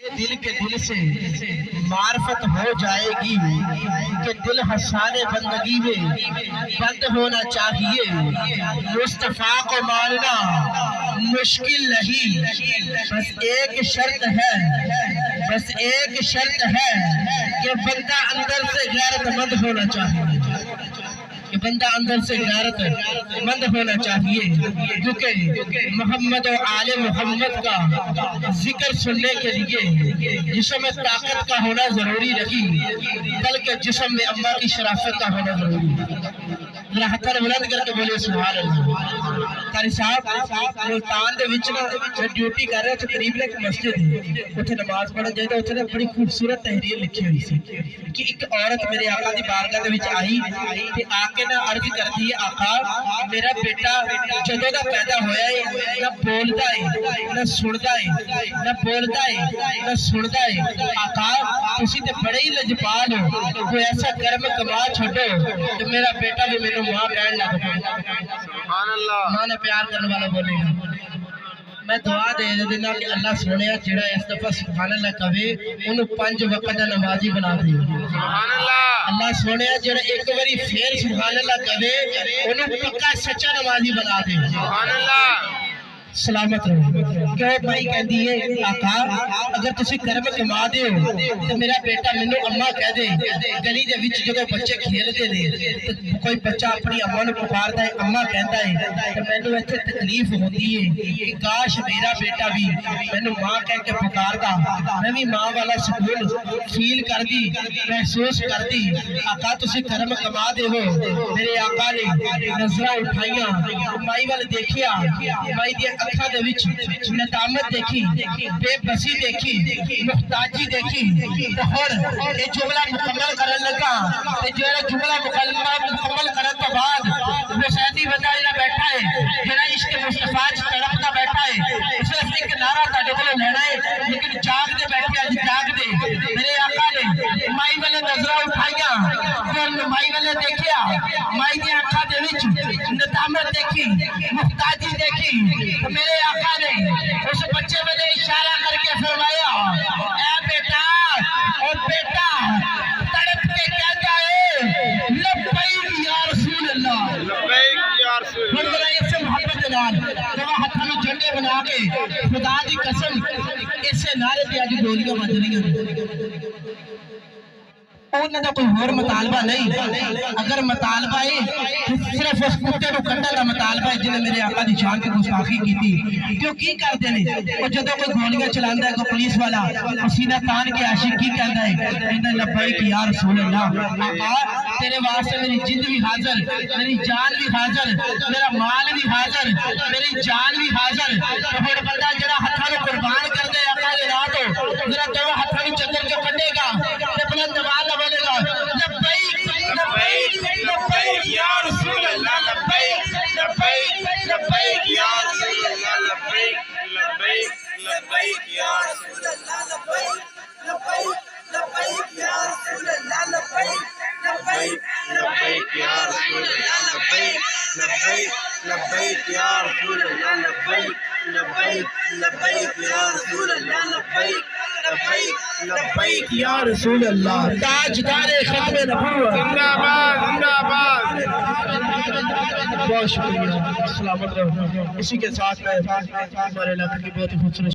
دل کے دل سے معرفت ہو جائے گی، کہ دل حسان بندگی میں بند ہونا چاہیے۔ مصطفیٰ کو ماننا مشکل نہیں، بس ایک شرط ہے، بس ایک شرط ہے کہ بندہ اندر سے غیرت مند ہونا چاہیے۔ کہ بندہ اندر سے غیرت مند ہونا چاہیے۔ کیونکہ محمد و آل محمد کا ذکر سننے کے لیے جسم میں طاقت کا ہونا ضروری نہیں، بلکہ جسم میں اماں کی شرافت کا ہونا ضروری۔ ہے ذرا ہتھر بلند کر کے بولے، سبحان اللہ۔ قاری صاحب ملتان دے وچ ڈیوٹی کر رہے ایک مسجد ہے اوتھے نماز پڑھن جائے اوتھے بڑی خوبصورت تحریر لکھی ہوئی سی کہ ایک عورت میرے آقا دی بارگاہ دے وچ آئی تے آ کے نا عرض ہے آقا میرا بیٹا جدوں دا پیدا ہویا ہے نہ بولدا ہے نہ سندا ہے نہ بولدا ہے نہ سندا ہے آقا تسی تے بڑے ہی لجپال ہو کوئی ایسا کرم کما چھڈو میرا بیٹا بھی مینوں ماں کہن لگ پے سبحان اللہ پیار کرنے والا بولے گا۔ میں دعا دے دینا کہ اللہ سونے جڑا اس دفعہ سبحان اللہ کہے انہوں پنج وقت دا نمازی بنا دے۔ سبحان اللہ اللہ سونے جڑا ایک باری پھر سبحان اللہ کہے انہوں پکا سچا نمازی بنا دے۔ سبحان اللہ سلامت رہو۔ کہ بھائی کہہ دیئے آقا اگر تسی کرم کما دے ہو، تو میرا بیٹا منو اممہ کہہ دے، گلی دے وچ جگہ بچے کھیل دے دے تو کوئی بچہ اپنی اممہ نے پکار ہے اممہ کہتا ہے، تو میں نے ایتھے تکلیف ہوتی ہے کہ کاش میرا بیٹا بھی میں نے ماں کہہ کے پکار دا میں بھی ماں والا سکون فیل کر دی محسوس کر دی آقا تسی کرم کما دے ہو، میرے آقا نے نظرہ اٹھائیاں مائی والے دیکھیا مائی دیا اکھا دے وچ ندامت دیکھی، بے بسی دیکھی، محتاجی دیکھی، تو ہر یہ جملہ مکمل کرن لگا۔ تے جڑا جملہ مکمل مکمل کرن تو بعد حسینی بندہ جڑا بیٹھا ہے، جڑا عشق مصطفیٰ جی چ تڑپتا بیٹھا ہے اس نے ایک نعرہ تاڈے کولوں لینا ہے، لیکن دی اکھا دے وچ ندامت دیکھی محتاجی دیکھی تو میرے آقا نے اس بچے والے اشارہ کر کے فرمایا اے بیٹا او بیٹا تڑپ کے کہتا ہے لبیک یا رسول اللہ۔ لبیک یا رسول پھر ذرا اس سے محبت نال جب ہاتھوں میں جھنڈے بنا کے خدا دی قسم اسے نعرے تے اج گولیاں بج رہی ہیں۔ انہوں کا کوئی اور مطالبہ نہیں۔ اگر مطالبہ ہے صرف اس کتے کو کٹن کا مطالبہ ہے جنہیں میرے آقا دی شان کی گستاخی کی تھی کیوں کی کرتے ہیں؟ وہ جدو کوئی گولیاں چلاندہ ہے، کوئی پولیس والا، پسینہ تان کے عاشق کی کہتا ہے؟ انہیں لبیک یا رسول اللہ۔ آقا، تیرے واسطے میری جند بھی حاضر، میری جان بھی حاضر، میرا مال بھی حاضر، میری جان بھی حاضر۔ تو پھر بندہ جڑا ہتھاں نوں قربان کر لبیک یا رسول لبیک یا رسول اللہ، لبیک لبیک لبیک یا رسول اللہ، لبیک لبیک لبیک یا رسول اللہ، لبیک لبیک لبیک یا رسول اللہ۔ تاجدار ختم نبوت زندہ باد زندہ باد بہت شکریہ، سلامت رہو۔ اسی کے ساتھ میں ہمارے علاقے کی بہت ہی خوبصورت